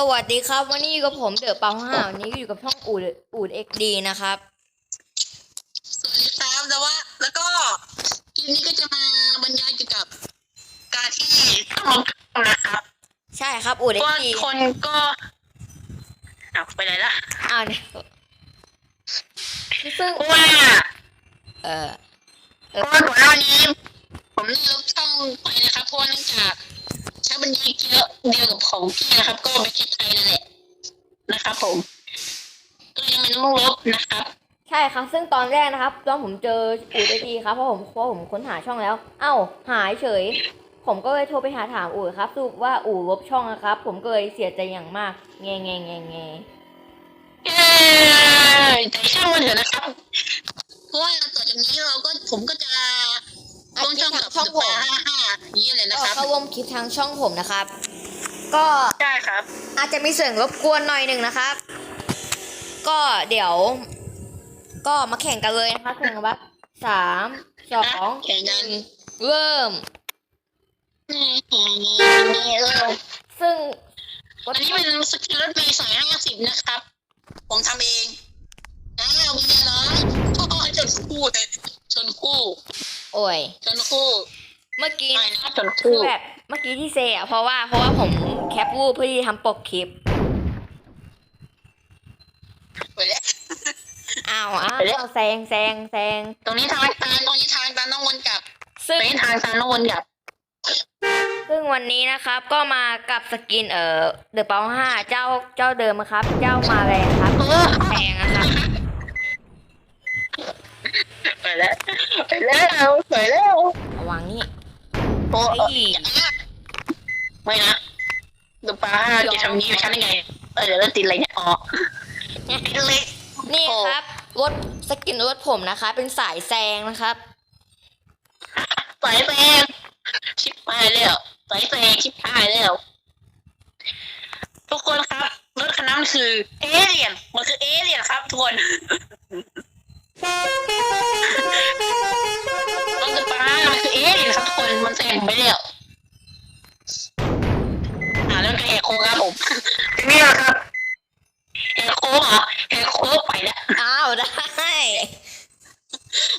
สวัสดีครับ วันนี้อยู่กับผมเดอะเปาห้าวันนี้อยู่กับช่องอูดอูดเอ็กดีนะครับสวัสดีครับแล้วว่า แล้วก็คลิปนี้ก็จะมาบรรยายเกี่ยวกับ การที่ต้องลงทุนนะครับใช่ครับอูดเพเอ็ราะกว่าดีคนก็อ้าวไปไหนละอ้าวเนี่ยซึ่งเพราะว่าเออเพราะว่าก่อนหน้านี้ ผมได้ลบช่องไปนะครับเพราะว่าเนื่องจาก ใช้บรรยายเยอะเดียวกับของพี่นะครับ ก็ประเทศไทยนั่นแหละนะครับผมก็ยังไม่ต้องลบนะครับ ใช่ครับ ซึ่งตอนแรกนะครับ ตอนผมเจออูดเอ็กดีครับเพราะผมเพราะผมค้นหาช่องแล้ว เอ้า หายเฉย ผมก็เลยโทรไปหาถามอูดครับสรุปว่าอูดลบช่องนะครับ ผมก็เลยเสียใจอย่างมากแงแงแงแงเอ้ยแต่ช่างมันเถอะนะครับเพราะว่าต่อจากนี้เราก็ผมก็จะ ลงช่องกับช่องผมห้าห้านี้เลยนะก็ครับ เข้าร่วมคลิปทางช่องผมนะครับ ก็ใช่ครับ อาจจะมีเสียงรบกวนหน่อยหนึ่งนะครับ ก็เดี๋ยว ก็มาแข่งกันเลยนะคะแข่งกันว่าสามสองแข่งหกันึ่นงเริ่มนี่นี่เออซึ่งอันนี้เป็นสกิลรถเมย์สายห้าสิบนะครับ ผมทำเองอ้าวเป็นไงล่ะโอ้ยชนคู่เลยชนคู่ โอ้ยชนคู่ เมื่อกี้ไม่นะชนคือคู่แบบเมื่อกี้ที่เซอะเพราะว่าเพราะว่าผมแคปรูปเพื่อที่ทำปกคลิปไปแล้ว อ้าวอ้าวไปแล้ว แซงแซงแซงตรงนี้ทางตันตรงนี้ทางตันต้องวนกลับซึ่งตรงนี้ทางตันต้องวนกลับ ซึ่งวันนี้นะครับ ก็มากับสกินเอ่อเดอะเปาห้าเจ้าเจ้าเดิมนะครับ เจ้ามาแรงครับเออ แพงนะครับไป แล้วไปแล้วไปแล้วระวังนี่โอ้เฮ้ยไม่นะดูป้าจะทำนี้อยู่ชั้นยังไงเออแล้วติดอะไรเนี่ยอ๋อติดเลยนี่ครับรถสกินรถผมนะคะ เป็นสายแซงนะครับ สายแซงชิบหายแล้วสายแซงชิบหายแล้วทุกคนครับรถคันนั้นคือเอเลียนมันคือเอเลียนครับทุกคน รถป้ามันคือเอเลียนครับทุกคน มันแซงไปแล้วอ่าแล้วก็แหกโค้งครับผมนี่แหละครับแหกโค้งเหรอแหกโค้งไปแล้วอ้าวได้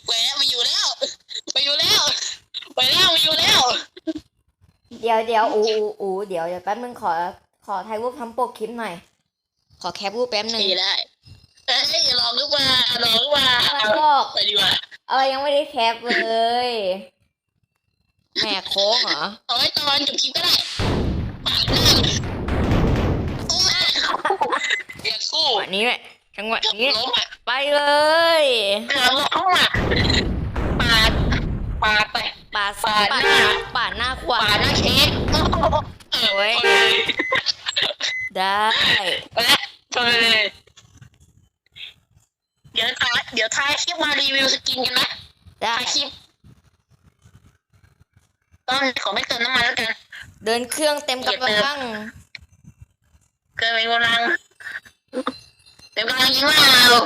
ไปแล้วมาอยู่แล้วมาอยู่แล้วไปแล้วมาอยู่แล้ว เดี๋ยวเดี๋ยวอูอูอูเดี๋ยวเดี๋ยวแป๊บนึงขอขอถ่ายรูปทำปกคลิปหน่อย ขอแคปรูปแป๊บนึงดีได้ เอ้ยลองหรือเปล่าลองหรือเปล่าแล้วก็ไปดีกว่าเออยังไม่ได้แคปเลยแหมโค้งเหรอ เอาไว้ตอนจบคลิปก็ได้ปาดหน้าโอ้ยเบียดคู่จังหวะนี้แหละจังหวะเกือบนี้ ล้มอะไปเลย เกือบล้มอะปาดปาดไป ปาดปาดปาดหน้า ปาดหน้าขวาปาดหน้าเค้กโอ้โหเออโอ้ยชนเลยได้ไปแล้วชนเลยเดี๋ยวท้ายเดี๋ยวท้ายคลิปมารีวิวสกินกันนะได้ถ่ายคลิปต้องขอไม่เติมน้ำมันแล้วกันเดินเครื่องเต็มกำลังเกินไปกำลังเต็มกำลังยิงว่าเรา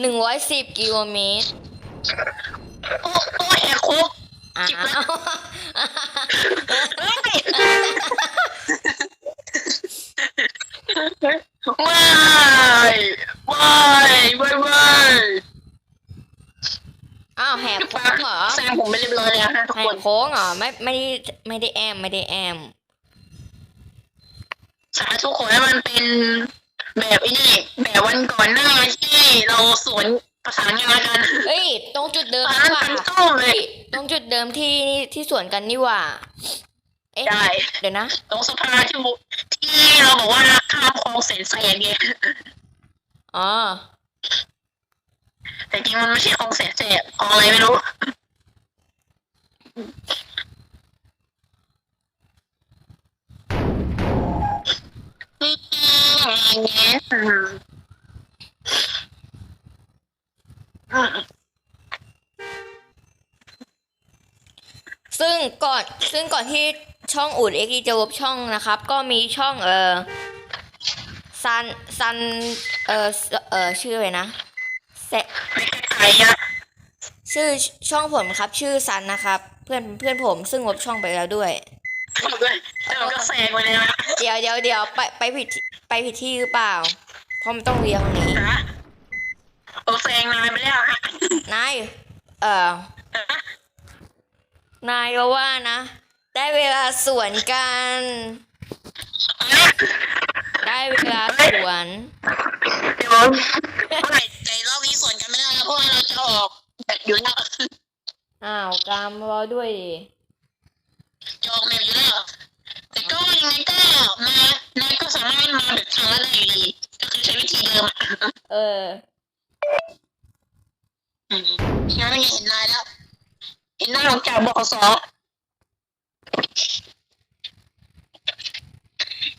หนึ่งร้อยสิบกิโลเมตรโอ้โอ้แหกคุกอ้าวเฮ้ยว้ายว้ายว้ายว้าย อ้าวแหกโค้ งเหรอแซงผมไม่เรียบร้อยแล้วนะทุกแหคกนโค้งเหรอไม่ไม่ได้ไม่ได้แอมไม่ได้แอม สาธุขอให้มันเป็นแบบไอ้นี่แบบวันก่อนหน้าที่เราสวนประสานงานกันเอ้ย ตรงจุดเดิมตอนนี่นั้นหว่าเป็นต้องเลเฮ้ยยตรงจุดเดิมที่ที่สวนกันนี่หว่า เอ๊ะใช่เดี๋ยวนะ ตรงสะพานที่บุที่เราบอกว่าข้ามคลองเสนแสงไงอ๋อแต่จริงมันไม่ใช่คลองเสนแสงคลองอะไรไม่รู้ อืมซึ่งก่อนซึ่งก่อนที่ช่องอูดเอ็กจะลบช่องนะครับ ก็มีช่องเออซันซันเออเออชื่ออะไรนะแซไม่ใช่อะ ชื่อช่องผมครับ ชื่อซันนะครับ เพื่อนเพื่อนผมซึ่งลบช่องไปแล้วด้วยแล้วมันก็แซงไปเลยนะเดี๋ยวเดี๋ยวเดี๋ยวไปไปผิดไปผิดที่หรือเปล่าเพราะมันต้องเลี้ยงนี้ฮะโอ้แซงนายไปแล้วฮะนายเอ่อนายก็ว่านะ ได้เวลาสวนกัน ได้เวลาสวนเดี๋ยวเมื่อไหร่ใจรอบนี้สวนกันไม่ได้แล้วเพราะว่าเราจะออก อยู่แล้วอ้าวกามรอด้วยดิจะออกแบบอยู่แล้วแต่ก็ยังไงก็มานายก็สามารถมาแบบทางละได้อยู่ดีก็คือใช้วิธีเดิมอะเออ อืมงั้นไงเห็นนายแล้ว เห็นนายออกจากบขส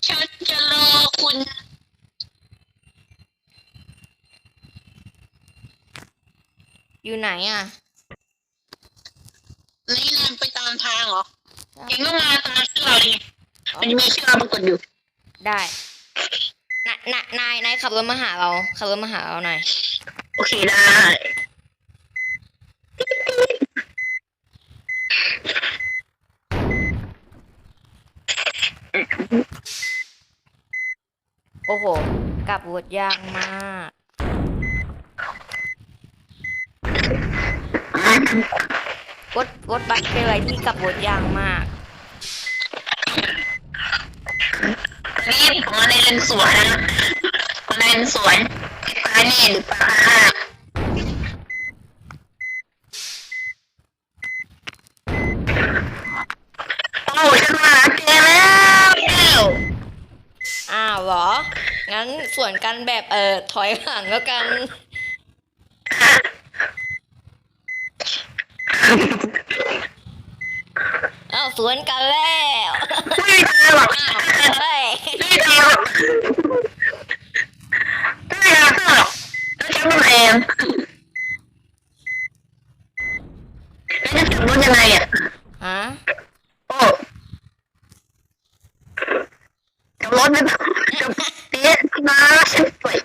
ฉันจะรอคุณ อยู่ไหนอะนี่นายไปตามทางเหรอเองก็มาตามชื่อเราดิมันจะมีชื่อเราปรากฏอยู่ ได้นายนายนายนายขับรถมาหาเราขับรถมาหาเราหน่อยโอเคได้ โอ้โห กลับรถยากมาก รถรถบัสเป็นอะไรที่กลับรถยากมากอันนี้ผมมาในเลนสวนนะมาในเลนสวนปลานี่หรือปลาห้าโอ้ฉันมาหาเจอแล้วแก้วอ้าวเหรอ งั้นส่วนกันแบบเอ่อถอยหลังแล้วกัน อ้าวสวนกันแล้วไม่ตายหรอกอ้าวเฮ้ยไม่ตายหรอกไม่ตายหรอกแล้วฉันเป็นเองแล้วจะขับรถยังไงอะ ฮะ โอ้ขับรถไม่ต้องขับเตี้ยมาฉันป่วย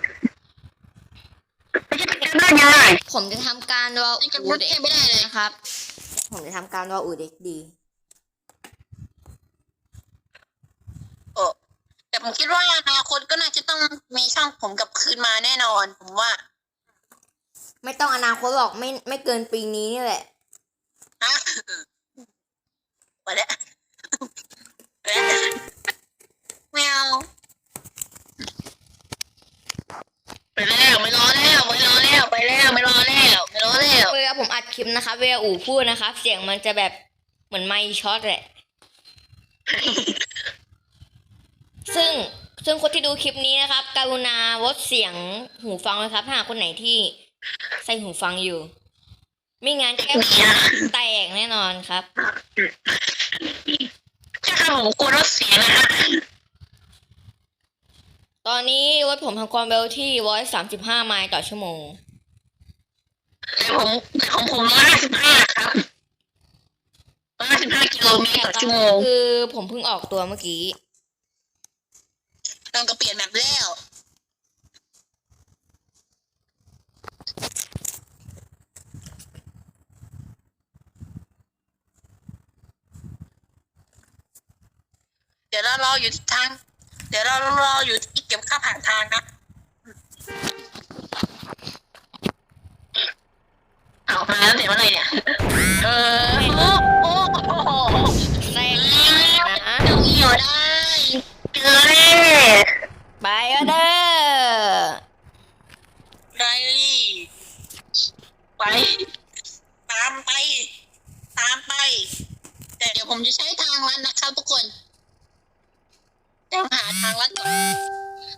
ไม่ใช่ขับรถยังไง ผมจะ ทำการรอนี่ขับรอูถเด็เองกไม่ได้เลยนะครับ ผมจะทำการรออูเด็กดีโอ้แต่ผมคิดว่าอนาคตก็น่าจะต้องมีช่องผมกลับคืนมาแน่นอน ผมว่า ไม่ต้องอนาคตหรอกไม่ไม่เกินปีนี้นี่แหละฮะไปแล้วไปแล้วแมวไป แล้วไม่รอแล้วไม่รอแล้วไปแล้วไม่รอแล้วไม่รอแล้วเวลาผมอัดคลิปนะครับเวลาอูพูดนะครับเสียงมันจะแบบเหมือนไมค์ช็อตแหละ ซึ่งซึ่งคนที่ดูคลิปนี้นะครับกรุณาลดเสียงหูฟังนะครับ ถ้าหากคนไหนที่ใส่หูฟังอยู่ ไม่งั้นแก้วแตกแน่นอนครับใช่ครับผมกลัวรถเสียนะฮะ ตอนนี้รถผมทำความเร็วที่ร้อยสามสิบห้าไมล์ต่อชั่วโมงแต่ผมแต่ของผมร้อยห้าสิบห้าครับร้อยห้าสิบห้ากิโลเมตรต่อชั่วโมงคือผมเพิ่งออกตัวเมื่อกี้ต้องก็เปลี่ยนแบบแล้ว เดี๋ยวเรารออยู่ที่ทาง เดี๋ยวเรารออยู่ที่เก็บค่าผ่านทางนะเอามาแล้วเสียงอะไรเนี่ย เออ โอ้โอ้โอ้แซงนะดี๋ยวเหี่ได้เจอแน่ไปก็เด้อไรไป ตามไป ตามไป แต่เดี๋ยวผมจะใช้ทางลัดนะครับทุกคน เดี๋ยวหาทางลัดก่อน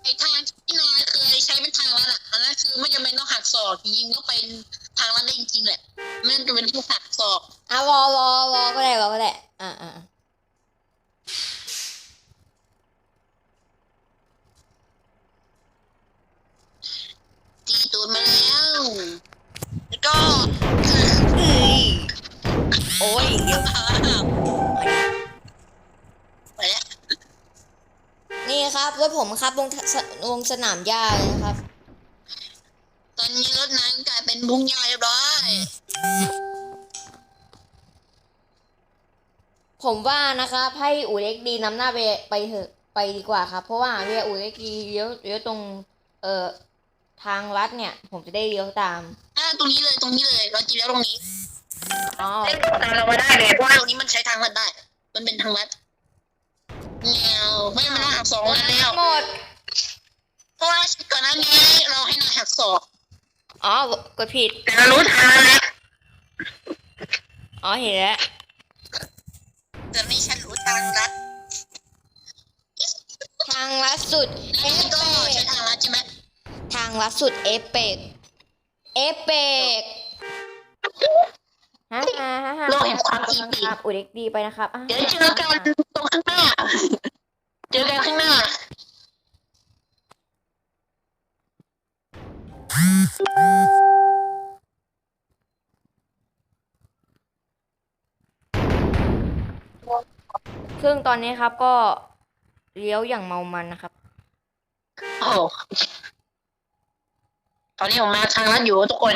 ไอทางที่นายเคยใช้เป็นทางลัดอะอันนั้นคือไม่จำเป็นต้องหักศอกจริงๆก็เป็นทางลัดได้จริงๆแหละไม่จำเป็นต้องหักศอกอะรอรอรอก็ได้รอก็ได้อ่าอ่าตีตูนมาแล้วแล้วก็เอ้ยโอ้ยเดี๋ยวไปแล้ว นี่ ครับรถผมครับลงสลงสนามหญ้าเลยนะครับ ตอนนี้รถนั้นกลายเป็นบุ้งยาเรียบร้อย ผมว่านะครับให้อูเล็กดีนำหน้าไปไปเถอะไปดีกว่าครับ เพราะว่าเวลาอูเล็กดีเลี้ยวเลี้ยวตรง เอ่อทางลัดเนี่ย ผมจะได้เลี้ยวตามอ่าตรงนี้เลยตรงนี้เลย เราจีแล้วตรงนี้อ๋อเล่นตามเรามาได้เลยเพราะว่าตรงนี้มันใช้ทางลัดได้ มันเป็นทางลัดแนว ไม่มันต้องหักสองแล้วหมด เพราะว่าก่อนหน้านี้เราให้นายหักศอกอ๋อกดผิด แต่เรารู้ทางแล้วอ๋อเห็นแล้วแต่นี่ฉันรู้ทางลัดทางลัดสุดเอนี่ฟก็เปใช้กทางลัดใช่ไหมทางลัดสุดเอฟเปกเอฟเปกฮ่าฮ่าฮ่าฮ่าโลกแห่งความอีปีครับอูเล็กดีไปนะครับอะ เดี๋ยวเจอกันตรงข้างหน้า เจอกันข้างหน้า ซึ่งตอนนี้ครับก็เลี้ยวอย่างเมามันนะครับ โอ้โหตอนนี้ผมมาทางลัดอยู่ทุกคน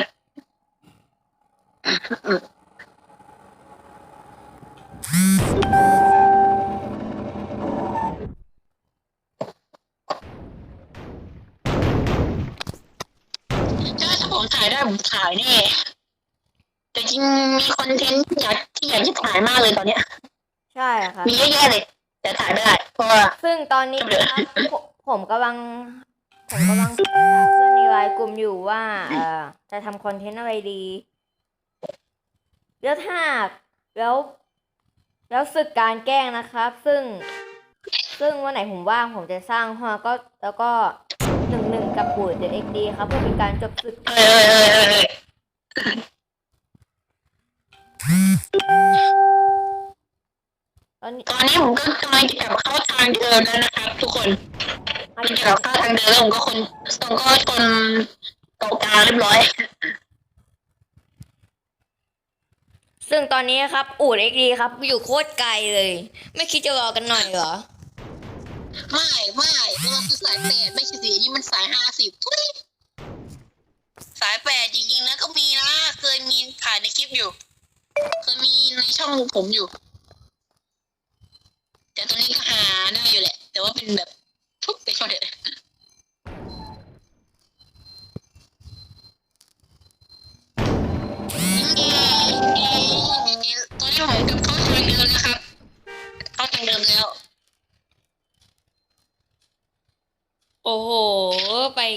ถ้าผม ถ่ายได้ผมถ่ายแน่แต่จริงมีคอนเทนต์อยากที่อยากจะถ่ายมากเลยตอนเนี้ย ใช่ครับมีเยอะแยะเลย แต่ถ่ายไม่ได้เพราะว่า ซึ่งตอนนี้นะครับผมผมกำลัง ผมกำลังปรึกษาเพื่อนในไลน์กลุ่มอยู่ว่า เอ่อ จะทำคอนเทนต์อะไรดีแล้วถ้าแล้ว แล้วศึกการแกล้งนะครับ ซึ่ง ซึ่งวันไหนผมว่างผมจะสร้างห้องก็แล้วก็ หนึ่งหนึ่งกับปูดเดอะเอ็กดีครับเพื่อเป็นการจบศึกเอ้ยเอ้ยเอ้ยเอ้ยตอนนี้ตอนนี้ผมก็กำลังจะกลับเข้าทางเดิมแล้วนะครับ ทุกคนกำลังจะกลับเข้าทางเดิมแล้วผมก็คนผมก็คนเกาะกลางเรียบร้อย ซึ่งตอนนี้ครับอูดเอ็กดีครับ อยู่โคตรไกลเลย ไม่คิดจะรอกันหน่อยเหรอ ไม่ไม่เราคือสายแปดไม่ใช่สีนี่มันสายห้าสิบทุยสายแปดจริงๆแล้วก็มีนะ เคยมีถ่ายในคลิปอยู่ เคยมีในช่องผมอยู่ แต่ตอนนี้ก็หาได้อยู่แหละ แต่ว่าเป็นแบบ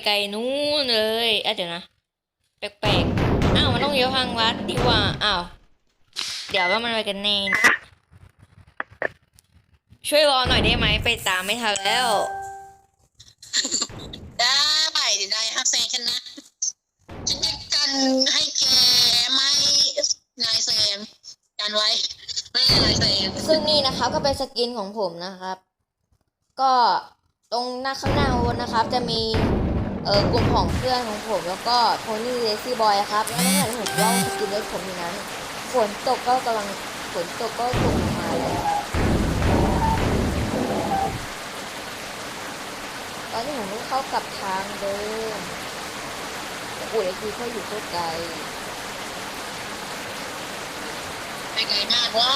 ไปไกลนู้นเลยอะเดี๋ยวนะ แปลกๆ อ้าว มันต้องเลี้ยวทางลัดดีกว่า อ้าว เดี๋ยวว่ามันไปกันแน่ช่วยรอหน่อยได้ไหมไปตามไม่ทันแล้ว ได้เดี๋ยวนายห้ามแซงฉันนะฉันจะกันให้แกไม่นายแซงกันไว้ ไม่ให้นายแซงซึ่งนี่นะครับก็เป็นสกินของผมนะครับ ก็ตรงหน้าข้างหน้าวนนะครับ จะมี เอ่อกลุ่มของเพื่อนของผมแล้วก็โทนี่เลซี่บอยครับแล้วเมื่อไหร่ผมเล่าสกินเล็กผมอยู่นั้นฝนตกก็กำลังฝนตกก็ตกลงมาเลยครับตอนนี้ผมเพิ่งเข้ากลับทางเดิมแต่อู่เล็กดีเขาอยู่โคตรไกลไปไกลมากวะ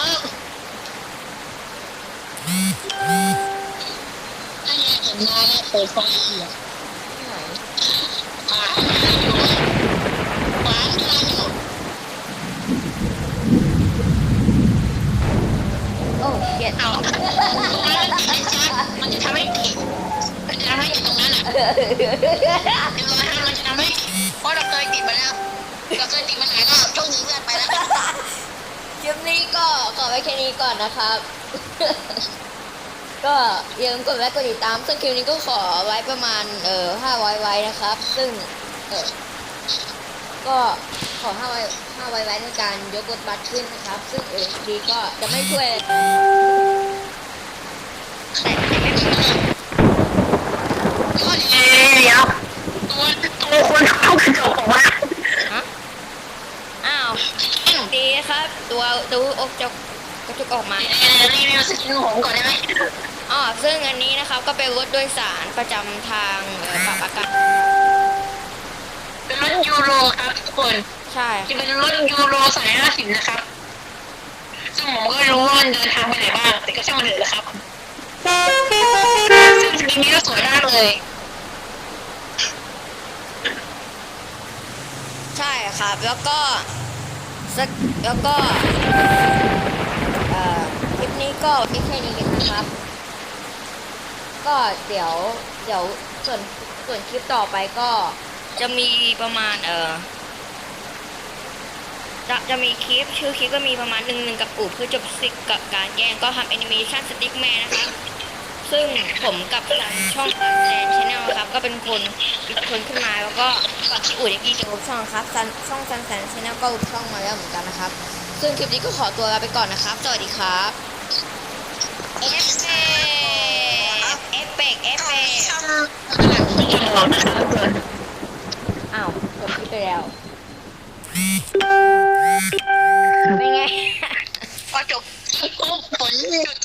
ถ้าแยกเห็นนายเปิดไฟอยู่อะ ที่ไหน อ่าอยู่ขวางทางอยู่ โอ้เกี ยดเอาตรงนั้นติดนะจ๊ะมันจะทำให้ติดมันจะทำให้ติดตรงนั้นอะเดี๋ยวเราจะทำให้เพราะเราเคยติดมาแล้วเราเคยติดมาหลายรอบช่วงนี้เลื่อนไปแล้วคลิปนี้ก็ขอไว้แค่นี้ก่อนนะครับ ก็อย่าลืมกดไลค์กดติดตาม ซึ่งคลิปนี้ก็ขอไว้ประมาณเอ่อ500ไว้นะครับ ซึ่งเออก็ขอ5ไว้5ไว้ไว้ในการยกกดบัตรขึ้นนะครับ ซึ่งเออดีก็จะไม่ช่วยแต่แต่ไม่มี ก็เดี๋ยวตัวตัวคนเข้ากระจกออกมา อ้าวดีครับ ตัวดูอกจกกระจกออกมารีวิวสกินผมก่อนได้ไหมอ๋อซึ่งอันนี้นะครับก็เป็นรถโดยสารประจำทางเอ่อปรับอากาศเป็นรถยูโรครับทุกคนใช่จะเป็นรถยูโรสายห้าสิบนะครับซึ่งองผมก็ไม่รู้ว่ามันเดินทางไปไหนบ้างแต่ก็ช่างมันเถอะนะครับซึ่งสกินนี้ก็สวยมากเลย ใช่ครับแล้วก็ สักแล้วก็คลิปนี้ก็ไว้แค่นี้นนะครับ ก็เดี๋ยวเดี๋ยวส่วนส่วนคลิปต่อไปก็จะมีประมาณเออจะจะมีคลิปชื่อคลิปก็มีประมาณหนึ่งหนึ่งกับอูดคือจบสิกกับการแย่งก็ทำแอนิเมชันสติ๊กแมนนะครับซึ่งผมกับทางช่องแซนแลครับ ก็เป็นคนคิดคนขึ้นมาแล้วก็ก่อนที่อูดกี้จะลบช่องครับซันช่องซันแซนชแนลก็ลบช่องมาแล้วเหมือนกันนะครับ ซึ่งคลิปนี้ก็ขอตัวลาไปก่อนนะครับ สวัสดีครับเอฟเฟกเอฟเฟกเอฟเฟกช่องหลังคุณจะบอกนะครับทุกคนอ้าวจบคลิปไปแล้วเป็นไงพอจบคลิปปุ๊บฝนหยุด